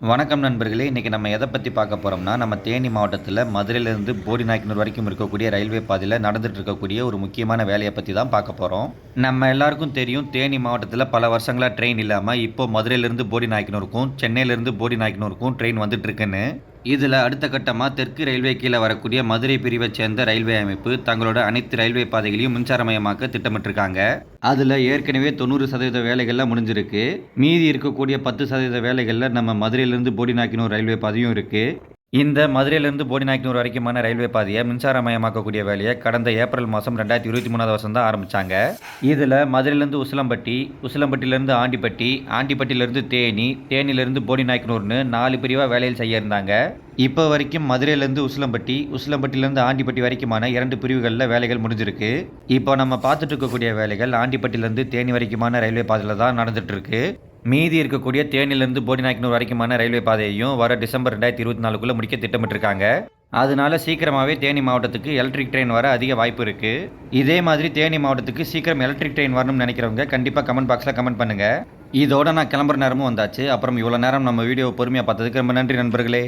வணக்கம் நண்பர்களே இன்றைக்கி நம்ம எதை பற்றி பார்க்க போகிறோம்னா நம்ம தேனி மாவட்டத்தில் மதுரையிலேருந்து போடிநாயக்கனூர் வரைக்கும் இருக்கக்கூடிய ரயில்வே பாதையில் நடந்துகிட்டு இருக்கக்கூடிய ஒரு முக்கியமான வேலையை பற்றி தான் பார்க்க போகிறோம் நம்ம எல்லாருக்கும் தெரியும் தேனி மாவட்டத்தில் பல வருஷங்களாக ட்ரெயின் இல்லாமல் இப்போ மதுரையிலேருந்து போடிநாயக்கனூருக்கும் சென்னையிலேருந்து போடிநாயக்கனூருக்கும் ட்ரெயின் வந்துட்டுருக்குன்னு இதில் அடுத்த கட்டமாக தெற்கு ரயில்வே கீழே வரக்கூடிய மதுரை பிரிவைச் சேர்ந்த ரயில்வே அமைப்பு தங்களோட அனைத்து ரயில்வே பாதைகளையும் மின்சாரமயமாக்க திட்டமிட்டிருக்காங்க. அதில் ஏற்கனவே தொண்ணூறு சதவீத வேலைகள்லாம் முடிஞ்சிருக்கு. மீதி இருக்கக்கூடிய பத்து சதவீத வேலைகளில் நம்ம மதுரையிலேருந்து போடிநாக்கினூர் ரயில்வே பாதையும் இருக்குது இந்த மதுரையிலேருந்து போடிநாயக்கனூர் வரைக்குமான ரயில்வே பாதையை மின்சாரமயமாக்கக்கூடிய வேலையை கடந்த ஏப்ரல் மாதம் ரெண்டாயிரத்தி இருபத்தி மூணாவது வருஷம் தான் ஆரம்பித்தாங்க இதில் மதுரையிலேருந்து உசிலம்பட்டி உசிலம்பட்டியிலேருந்து ஆண்டிப்பட்டி ஆண்டிப்பட்டியிலேருந்து தேனி தேனியிலேருந்து போடிநாயக்கனூர்னு நாலு பிரிவாக வேலையில் செய்ய இருந்தாங்க. இப்போ வரைக்கும் மதுரையிலேருந்து உசிலம்பட்டி உசிலம்பட்டியிலேருந்து ஆண்டிப்பட்டி வரைக்குமான இரண்டு பிரிவுகளில் வேலைகள் முடிஞ்சிருக்கு. இப்போ நம்ம பார்த்துட்டு இருக்கக்கூடிய வேலைகள் ஆண்டிப்பட்டியிலேருந்து தேனி வரைக்குமான ரயில்வே பாதையில் தான் நடந்துட்டு இருக்கு. மீதி இருக்கக்கூடிய தேனியிலேருந்து போடிநாயக்கனூர் வரைக்குமான ரயில்வே பாதையையும் வர டிசம்பர் ரெண்டாயிரத்தி இருபத்தி நாலுக்குள்ளே முடிக்க திட்டமிட்டிருக்காங்க. அதனால சீக்கிரமாகவே தேனி மாவட்டத்துக்கு எலக்ட்ரிக் ட்ரெயின் வர அதிக வாய்ப்பு இருக்குது இதே மாதிரி தேனி மாவட்டத்துக்கு சீக்கிரம் எலக்ட்ரிக் ட்ரெயின் வரணும்னு நினைக்கிறவங்க கண்டிப்பாக கமெண்ட் பாக்ஸில் கமெண்ட் பண்ணுங்கள் இதோட நான் கிளம்புற நேரமும் வந்தாச்சு. அப்புறம் இவ்வளோ நேரம் நம்ம வீடியோ பொறுமையாக பார்த்ததுக்கு ரொம்ப நன்றி நண்பர்களே.